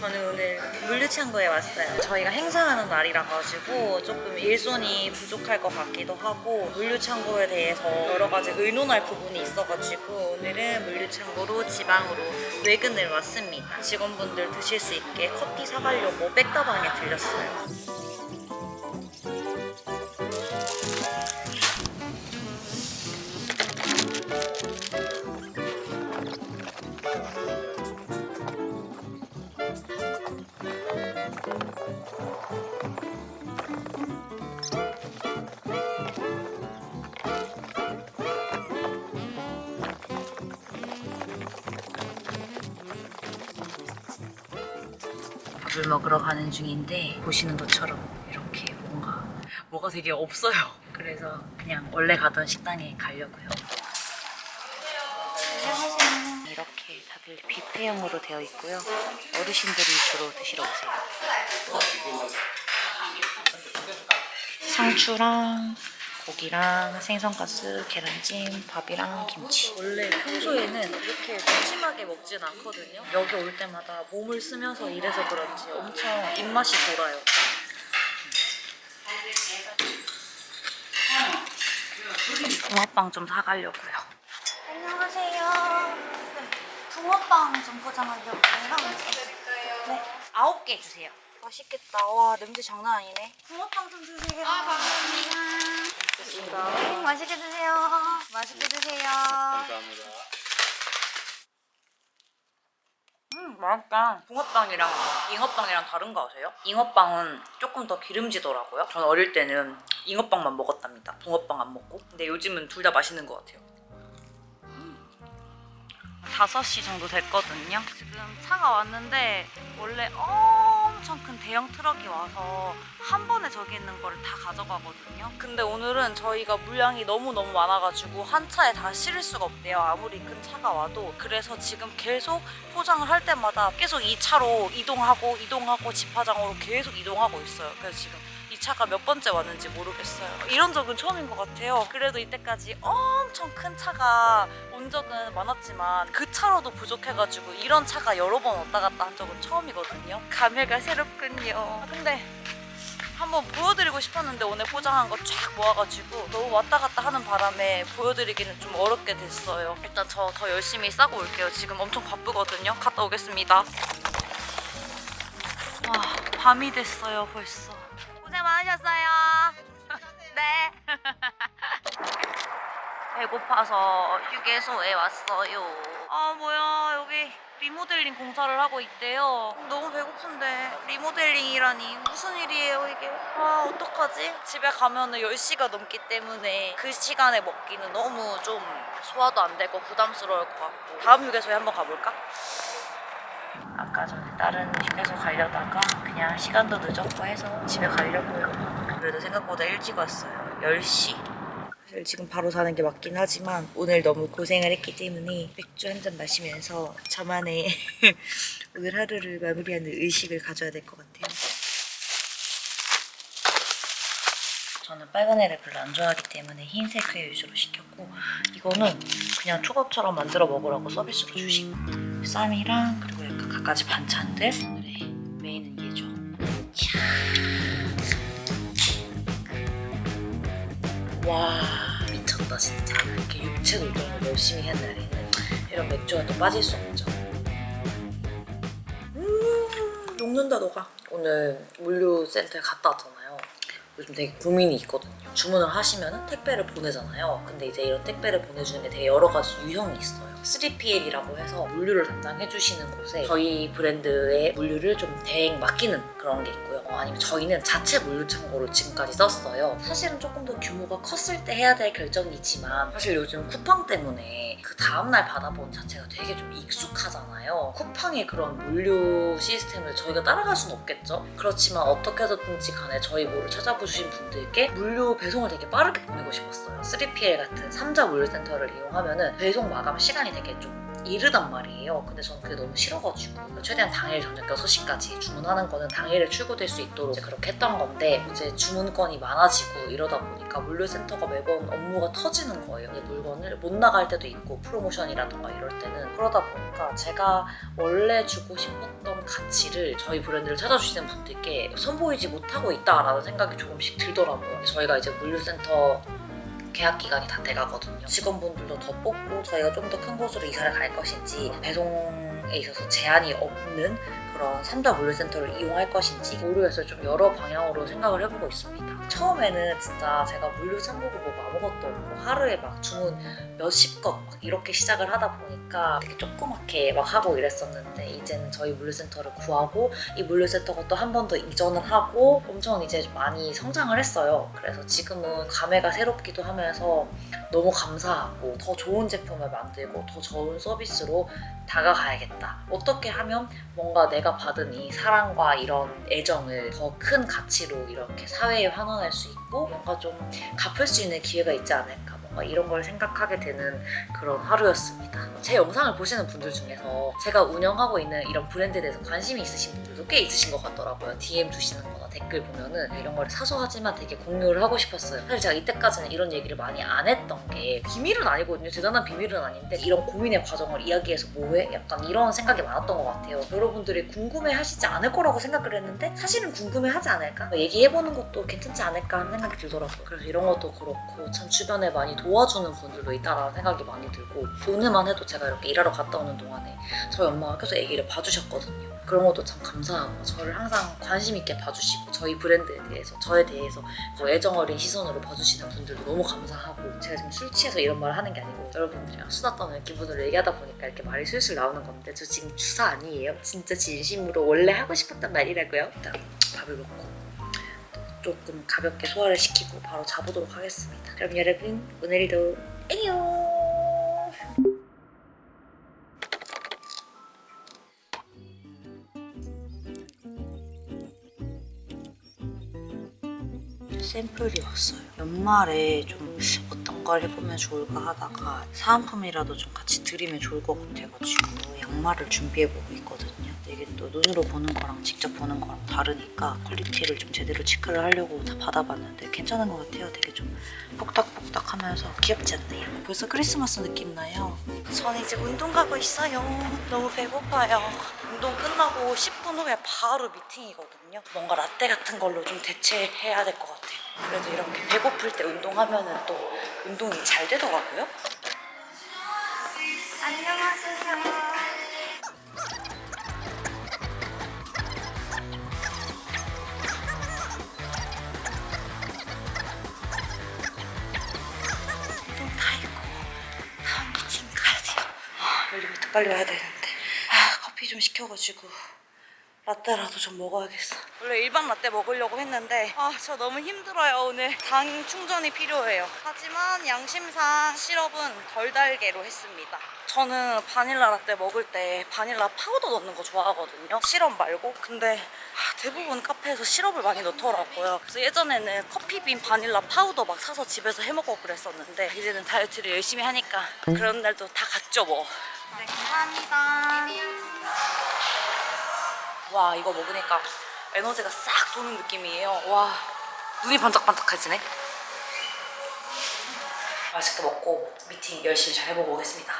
저는 오늘 물류창고에 왔어요. 저희가 행사하는 날이라 가지고 조금 일손이 부족할 것 같기도 하고 물류창고에 대해서 여러 가지 의논할 부분이 있어가지고 오늘은 물류창고로 지방으로 외근을 왔습니다. 직원분들 드실 수 있게 커피 사가려고 백다방에 들렸어요. 밥을 먹으러 가는 중인데 보시는 것처럼 이렇게 뭔가 뭐가 되게 없어요. 그래서 그냥 원래 가던 식당에 가려고요. 안녕하세요. 이렇게 다들 뷔페형으로 되어 있고요. 어르신들이 주로 드시러 오세요. 상추랑 고기랑 생선가스, 계란찜, 밥이랑 김치. 원래 평소에는 이렇게 무심하게 먹진 않거든요. 여기 올 때마다 몸을 쓰면서 일해서 그런지 엄청 입맛이 돌아요. 붕어빵 좀 사가려고요. 안녕하세요. 네, 붕어빵 좀 포장하려고요. 네, 아홉 개 주세요. 맛있겠다. 와 냄새 장난 아니네. 붕어빵 좀 주세요. 아 감사합니다. 네, 맛있게 드세요. 맛있게 드세요. 감사합니다. 음 맛있다. 붕어빵이랑 잉어빵이랑 다른 거 아세요? 잉어빵은 조금 더 기름지더라고요. 저는 어릴 때는 잉어빵만 먹었답니다. 붕어빵 안 먹고. 근데 요즘은 둘 다 맛있는 것 같아요. 5시 정도 됐거든요. 지금 차가 왔는데 원래 엄청 큰 대형 트럭이 와서 한 번에 저기 있는 거를 다 가져가거든요. 근데 오늘은 저희가 물량이 너무너무 많아가지고 한 차에 다 실을 수가 없대요. 아무리 큰 차가 와도. 그래서 지금 계속 포장을 할 때마다 계속 이 차로 이동하고 이동하고 집화장으로 계속 이동하고 있어요. 그래서 지금 이 차가 몇 번째 왔는지 모르겠어요. 이런 적은 처음인 것 같아요. 그래도 이때까지 엄청 큰 차가 온 적은 많았지만 그 차로도 부족해가지고 이런 차가 여러 번 왔다 갔다 한 적은 처음이거든요. 감회가 새롭군요. 근데 한번 보여드리고 싶었는데 오늘 포장한 거 쫙 모아가지고 너무 왔다 갔다 하는 바람에 보여드리기는 좀 어렵게 됐어요. 일단 저 더 열심히 싸고 올게요. 지금 엄청 바쁘거든요. 갔다 오겠습니다. 와, 밤이 됐어요 벌써. 고생 많으셨어요. 네. 배고파서 휴게소에 왔어요. 아 뭐야 여기 리모델링 공사를 하고 있대요. 너무 배고픈데 리모델링이라니 무슨 일이에요 이게? 아 어떡하지? 집에 가면은 10시가 넘기 때문에 그 시간에 먹기는 너무 좀 소화도 안 되고 부담스러울 것 같고 다음 휴게소에 한번 가볼까? 아까 전에 다른 휴게소 가려다가 그냥 시간도 늦었고 해서 집에 가려고요. 그래도 생각보다 일찍 왔어요. 10시. 사실 지금 바로 자는 게 맞긴 하지만 오늘 너무 고생을 했기 때문에 맥주 한 잔 마시면서 저만의 오늘 하루를 마무리하는 의식을 가져야 될 것 같아요. 저는 빨간 애를 별로 안 좋아하기 때문에 흰색 회 위주로 시켰고 이거는 그냥 초밥처럼 만들어 먹으라고 서비스로 주신 쌈이랑 그리고 갖가지 반찬들 오늘의 메인은 얘죠. 와 미쳤다 진짜 이렇게 육체 노동을 열심히 한 날에는 이런 맥주가 또 빠질 수 없죠. 음 녹는다 너가. 오늘 물류 센터에 갔다 왔잖아요. 요즘 되게 고민이 있거든요. 주문을 하시면 택배를 보내잖아요. 근데 이제 이런 택배를 보내주는 게 되게 여러 가지 유형이 있어요. 3PL이라고 해서 물류를 담당해 주시는 곳에 저희 브랜드의 물류를 좀 대행 맡기는 그런 게 있고요. 어, 아니면 저희는 자체 물류 창고를 지금까지 썼어요. 사실은 조금 더 규모가 컸을 때 해야 될 결정이지만 사실 요즘 쿠팡 때문에 그 다음날 받아본 자체가 되게 좀 익숙하잖아요. 쿠팡의 그런 물류 시스템을 저희가 따라갈 수는 없겠죠. 그렇지만 어떻게든지 간에 저희 뭐를 찾아보신 분들께 물류 배송을 되게 빠르게 보내고 싶었어요. 3PL 같은 3자 물류센터를 이용하면 배송 마감 시간이 시간이 되게 좀 이르단 말이에요. 근데 저는 그게 너무 싫어가지고 최대한 당일 저녁 6시까지 주문하는 거는 당일에 출고될 수 있도록 그렇게 했던 건데 이제 주문건이 많아지고 이러다 보니까 물류센터가 매번 업무가 터지는 거예요. 물건을 못 나갈 때도 있고 프로모션이라던가 이럴 때는 그러다 보니까 제가 원래 주고 싶었던 가치를 저희 브랜드를 찾아주시는 분들께 선보이지 못하고 있다라는 생각이 조금씩 들더라고요. 저희가 이제 물류센터 계약 기간이 다 돼가거든요. 직원분들도 더 뽑고 저희가 좀 더 큰 곳으로 이사를 갈 것인지 배송에 있어서 제한이 없는 그런 3자 물류센터를 이용할 것인지 모르겠어요. 좀 여러 방향으로 생각을 해보고 있습니다. 처음에는 진짜 제가 물류 창고를 보고 아무것도 없고 하루에 막 주문 몇십 건 막 이렇게 시작을 하다 보니까 되게 조그맣게 막 하고 이랬었는데 이제는 저희 물류센터를 구하고 이 물류센터가 또 한 번 더 이전을 하고 엄청 이제 많이 성장을 했어요. 그래서 지금은 감회가 새롭기도 하면서 너무 감사하고 더 좋은 제품을 만들고 더 좋은 서비스로 다가가야겠다. 어떻게 하면 뭔가 내가 받은 이 사랑과 이런 애정을 더 큰 가치로 이렇게 사회에 환원할 수 있고 뭔가 좀 갚을 수 있는 기회가 있지 않을까. 뭔가 이런 걸 생각하게 되는 그런 하루였습니다. 제 영상을 보시는 분들 중에서 제가 운영하고 있는 이런 브랜드에 대해서 관심이 있으신 분들도 꽤 있으신 것 같더라고요. DM 주시는 거 나 댓글 보면은 이런 걸 사소하지만 되게 공유를 하고 싶었어요. 사실 제가 이때까지는 이런 얘기를 많이 안 했던 게 비밀은 아니거든요. 대단한 비밀은 아닌데 이런 고민의 과정을 이야기해서 뭐해? 약간 이런 생각이 많았던 것 같아요. 여러분들이 궁금해 하시지 않을 거라고 생각을 했는데 사실은 궁금해 하지 않을까? 얘기해보는 것도 괜찮지 않을까 하는 생각이 들더라고요. 그래서 이런 것도 그렇고 참 주변에 많이 도와주는 분들도 있다라는 생각이 많이 들고 오늘만 해도 제가 이렇게 일하러 갔다 오는 동안에 저희 엄마가 계속 애기를 봐주셨거든요. 그런 것도 참 감사하고 저를 항상 관심 있게 봐주시고 저희 브랜드에 대해서 저에 대해서 더 애정 어린 시선으로 봐주시는 분들도 너무 감사하고 제가 지금 술 취해서 이런 말을 하는 게 아니고 여러분들이랑 수다 떠는 기분으로 얘기하다 보니까 이렇게 말이 술술 나오는 건데 저 지금 주사 아니에요. 진짜 진심으로 원래 하고 싶었던 말이라고요. 일단 밥을 먹고 또 조금 가볍게 소화를 시키고 바로 자보도록 하겠습니다. 그럼 여러분 오늘도 안녕. 샘플이 왔어요. 연말에 좀 어떤 걸 해보면 좋을까 하다가 사은품이라도 좀 같이 드리면 좋을 것 같아가지고 양말을 준비해보고 있거든요. 이게 또 눈으로 보는 거랑 직접 보는 거랑 다르니까 퀄리티를 좀 제대로 체크를 하려고 다 받아봤는데 괜찮은 것 같아요. 되게 좀 뽁닥뽁닥하면서 귀엽지 않나요? 벌써 크리스마스 느낌 나요. 전 이제 운동 가고 있어요. 너무 배고파요. 운동 끝나고 10분 후에 바로 미팅이거든요. 뭔가 라떼 같은 걸로 좀 대체해야 될 것 같아요. 그래도 이렇게 배고플 때 운동하면은 또 운동이 잘 되더라고요. 안녕하세요. 아, 빨리 와야 되는데. 아, 커피 좀 시켜가지고 라떼라도 좀 먹어야겠어. 원래 일반 라떼 먹으려고 했는데 아 저 너무 힘들어요 오늘 당 충전이 필요해요. 하지만 양심상 시럽은 덜 달게로 했습니다. 저는 바닐라 라떼 먹을 때 바닐라 파우더 넣는 거 좋아하거든요. 시럽 말고. 근데 아, 대부분 카페에서 시럽을 많이 넣더라고요. 그래서 예전에는 커피빈 바닐라 파우더 막 사서 집에서 해 먹고 그랬었는데 이제는 다이어트를 열심히 하니까 그런 날도 다 갔죠 뭐. 네 감사합니다. 와 이거 먹으니까 에너지가 싹 도는 느낌이에요. 와 눈이 반짝반짝해지네. 맛있게 먹고 미팅 열심히 잘 해보고 오겠습니다.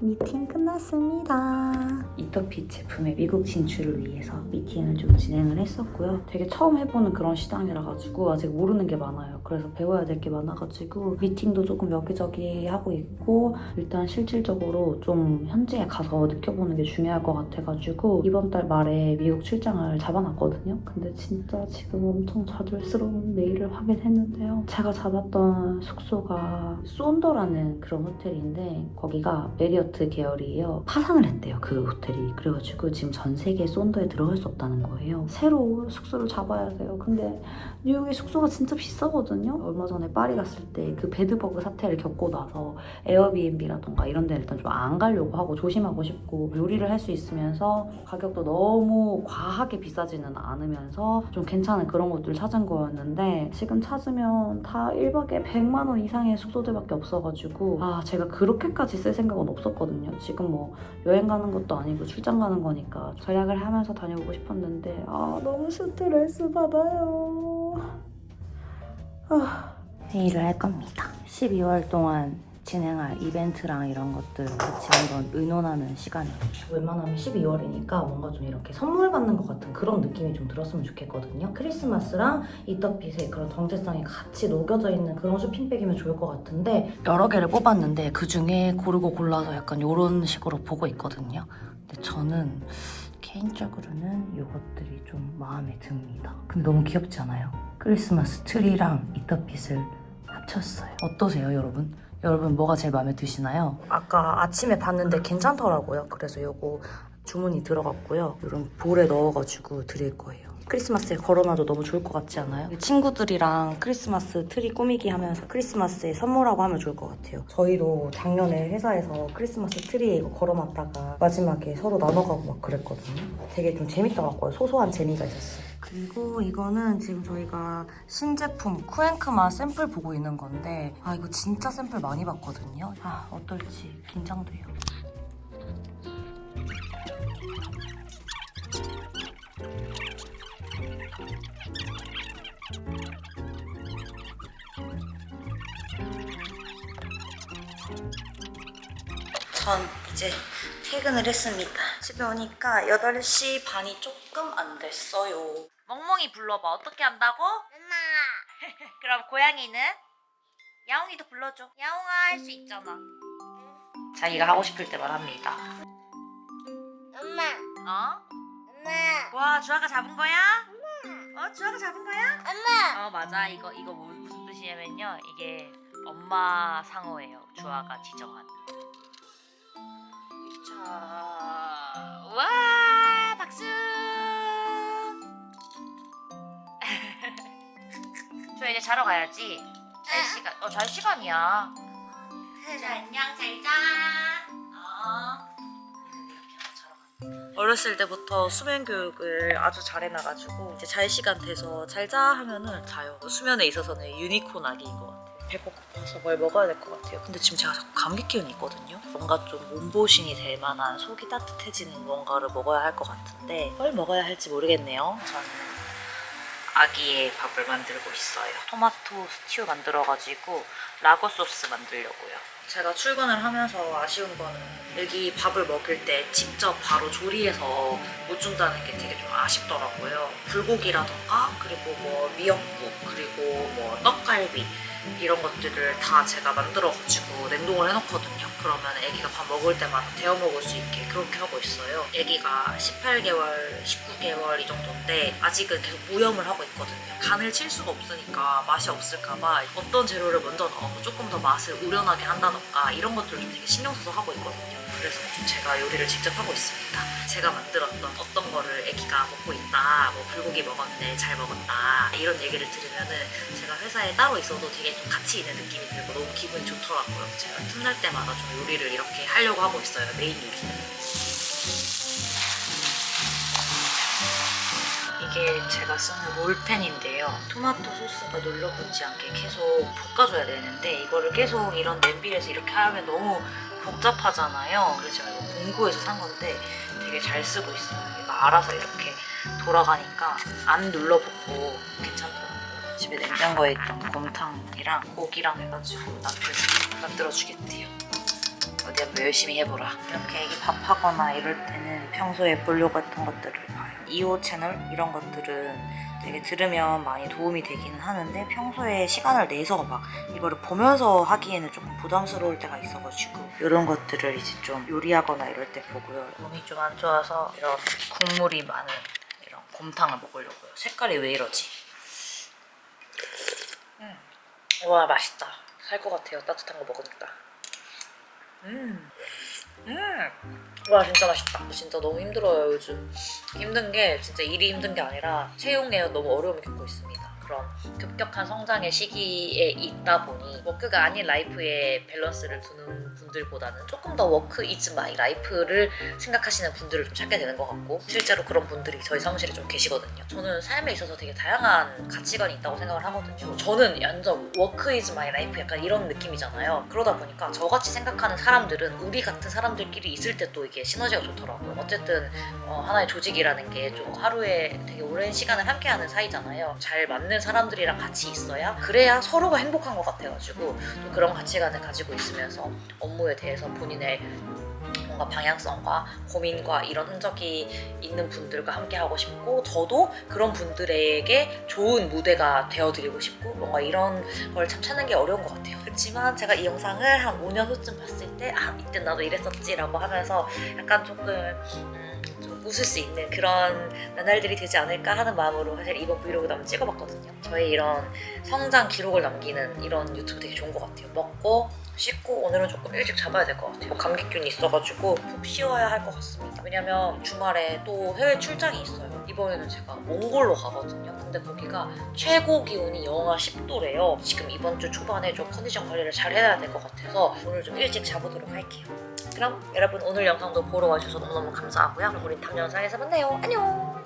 미팅 끝 났습니다. 이터핏 제품의 미국 진출을 위해서 미팅을 좀 진행을 했었고요. 되게 처음 해보는 그런 시장이라 가지고 아직 모르는 게 많아요. 그래서 배워야 될 게 많아가지고 미팅도 조금 여기저기 하고 있고 일단 실질적으로 좀 현지에 가서 느껴보는 게 중요할 것 같아가지고 이번 달 말에 미국 출장을 잡아놨거든요. 근데 진짜 지금 엄청 좌절스러운 메일을 하긴 했는데요. 제가 잡았던 숙소가 쏜더라는 그런 호텔인데 거기가 메리어트 계열이에요. 파산을 했대요, 그 호텔이. 그래가지고 지금 전 세계 쏜더에 들어갈 수 없다는 거예요. 새로 숙소를 잡아야 돼요. 근데 뉴욕의 숙소가 진짜 비싸거든요. 얼마 전에 파리 갔을 때 그 베드버그 사태를 겪고 나서 에어비앤비라던가 이런 데는 일단 좀 안 가려고 하고 조심하고 싶고 요리를 할 수 있으면서 가격도 너무 과하게 비싸지는 않으면서 좀 괜찮은 그런 곳들 찾은 거였는데 지금 찾으면 다 1박에 100만 원 이상의 숙소들밖에 없어가지고 아 제가 그렇게까지 쓸 생각은 없었거든요. 지금 뭐 여행 가는 것도 아니고 출장 가는 거니까 절약을 하면서 다녀오고 싶었는데 아 너무 스트레스 받아요. 아. 회의를 할 겁니다. 12월 동안 진행할 이벤트랑 이런 것들 같이 한번 의논하는 시간이에요. 웬만하면 12월이니까 뭔가 좀 이렇게 선물 받는 것 같은 그런 느낌이 좀 들었으면 좋겠거든요. 크리스마스랑 이터핏의 그런 정체성이 같이 녹여져 있는 그런 쇼핑백이면 좋을 것 같은데 여러 개를 뽑았는데 그 중에 고르고 골라서 약간 이런 식으로 보고 있거든요. 근데 저는 개인적으로는 이것들이 좀 마음에 듭니다. 근데 너무 귀엽지 않아요? 크리스마스 트리랑 이터핏을 합쳤어요. 어떠세요, 여러분? 여러분 뭐가 제일 마음에 드시나요? 아까 아침에 봤는데 괜찮더라고요. 그래서 이거 주문이 들어갔고요. 이런 볼에 넣어가지고 드릴 거예요. 크리스마스에 걸어놔도 너무 좋을 것 같지 않아요? 친구들이랑 크리스마스 트리 꾸미기 하면서 크리스마스에 선물하고 하면 좋을 것 같아요. 저희도 작년에 회사에서 크리스마스 트리에 이거 걸어놨다가 마지막에 서로 나눠가고 막 그랬거든요. 되게 좀 재밌더라고요. 소소한 재미가 있었어요. 그리고 이거는 지금 저희가 신제품 쿠앤크마 샘플 보고 있는 건데 아 이거 진짜 샘플 많이 봤거든요. 아 어떨지 긴장돼요. 전 이제 퇴근을 했습니다. 집에 오니까 8시 반이 조금 안 됐어요. 멍멍이 불러봐. 어떻게 한다고? 엄마. 그럼 고양이는? 야옹이도 불러줘. 야옹아 할 수 있잖아. 자기가 하고 싶을 때만 합니다. 엄마, 어? 엄마, 와 주아가 잡은 거야? 어 주아가 잡은 거야? 엄마. 어 맞아 이거 이거 뭐- 무슨 뜻이냐면요 이게 엄마 상어예요 주아가 지정한 자 와 박수 주아 이제 자러 가야지 잘 시간 어 잘 시간이야 자 안녕 잘 자 어. 어렸을 때부터 수면 교육을 아주 잘 해놔가지고 이제 잘 시간 돼서 잘 자 하면은 자요. 수면에 있어서는 유니콘 아기인 것 같아요. 배가 고파서 뭘 먹어야 될 것 같아요. 근데 지금 제가 자꾸 감기 기운이 있거든요. 뭔가 좀 몸보신이 될 만한 속이 따뜻해지는 뭔가를 먹어야 할 것 같은데 뭘 먹어야 할지 모르겠네요. 저는 아기의 밥을 만들고 있어요. 토마토 스튜 만들어가지고 라거 소스 만들려고요. 제가 출근을 하면서 아쉬운 거는 여기 밥을 먹을 때 직접 바로 조리해서 못 준다는 게 되게 좀 아쉽더라고요. 불고기라던가 그리고 뭐 미역국 그리고 뭐 떡갈비 이런 것들을 다 제가 만들어가지고 냉동을 해놓거든요. 그러면 아기가 밥 먹을 때마다 데워 먹을 수 있게 그렇게 하고 있어요. 아기가 18개월, 19개월 이 정도인데 아직은 계속 무염을 하고 있거든요. 간을 칠 수가 없으니까 맛이 없을까봐 어떤 재료를 먼저 넣어서 조금 더 맛을 우려나게 한다던가 이런 것들을 좀 되게 신경 써서 하고 있거든요. 그래서 좀 제가 요리를 직접 하고 있습니다. 제가 만들었던 어떤 거를 아기가 먹고 있다, 뭐 불고기 먹었네, 잘 먹었다 이런 얘기를 들으면은 제가 회사에 따로 있어도 되게 좀 가치 있는 느낌이 들고 너무 기분이 좋더라고요. 제가 틈날 때마다 좀 요리를 이렇게 하려고 하고 있어요. 메인 요리는. 이게 제가 쓰는 롤펜인데요. 토마토 소스가 눌러붙지 않게 계속 볶아줘야 되는데 이거를 계속 이런 냄비에서 이렇게 하면 너무 복잡하잖아요. 그래서 제가 이거 공구에서 산 건데 되게 잘 쓰고 있어요. 얘가 알아서 이렇게 돌아가니까 안 눌러붙고 괜찮더라고요. 집에 냉장고에 있던 곰탕이랑 고기랑 해가지고 남편이 만들어주겠대요. 어디 한번 열심히 해보라. 이렇게 애기 밥하거나 이럴 때는 평소에 보려고 했던 것들을 봐요. 2호 채널 이런 것들은 되게 들으면 많이 도움이 되기는 하는데 평소에 시간을 내서 막 이거를 보면서 하기에는 조금 부담스러울 때가 있어가지고 이런 것들을 이제 좀 요리하거나 이럴 때 보고요. 몸이 좀 안 좋아서 이런 국물이 많은 이런 곰탕을 먹으려고요. 색깔이 왜 이러지? 음. 와 맛있다. 살 것 같아요. 따뜻한 거 먹으니까. 음. 음. 와 진짜 맛있다. 진짜 너무 힘들어요 요즘. 힘든 게 진짜 일이 힘든 게 아니라 채용에 너무 어려움을 겪고 있습니다. 그런 급격한 성장의 시기에 있다 보니 워크가 아닌 라이프에 밸런스를 두는 분들보다는 조금 더 워크 이즈 마이 라이프를 생각하시는 분들을 좀 찾게 되는 것 같고 실제로 그런 분들이 저희 사무실에 좀 계시거든요. 저는 삶에 있어서 되게 다양한 가치관이 있다고 생각을 하거든요. 저는 완전 워크 이즈 마이 라이프 약간 이런 느낌이잖아요. 그러다 보니까 저같이 생각하는 사람들은 우리 같은 사람들끼리 있을 때 또 이게 시너지가 좋더라고요. 어쨌든 어, 하나의 조직이라는 게 좀 하루에 되게 오랜 시간을 함께하는 사이잖아요. 잘 맞는 사람들이랑 같이 있어야 그래야 서로가 행복한 것 같아가지고 또 그런 가치관을 가지고 있으면서 업무에 대해서 본인의 뭔가 방향성과 고민과 이런 흔적이 있는 분들과 함께 하고 싶고 저도 그런 분들에게 좋은 무대가 되어드리고 싶고 뭔가 이런 걸 참 찾는 게 어려운 것 같아요. 그렇지만 제가 이 영상을 한 5년 후쯤 봤을 때 아 이때 나도 이랬었지라고 하면서 약간 조금 음, 좀 웃을 수 있는 그런 나날들이 되지 않을까 하는 마음으로 사실 이번 브이로그도 한번 찍어봤거든요. 저의 이런 성장 기록을 남기는 이런 유튜브 되게 좋은 것 같아요. 먹고 씻고 오늘은 조금 일찍 잡아야 될 것 같아요. 감기균이 있어가지고 푹 쉬어야 할 것 같습니다. 왜냐면 주말에 또 해외 출장이 있어요. 이번에는 제가 몽골로 가거든요. 근데 거기가 최고 기온이 영하 10도래요. 지금 이번 주 초반에 좀 컨디션 관리를 잘 해야 될 것 같아서 오늘 좀 일찍 자보도록 할게요. 그럼 여러분 오늘 영상도 보러 와주셔서 너무너무 감사하고요. 우리 다음 영상에서 만나요. 안녕!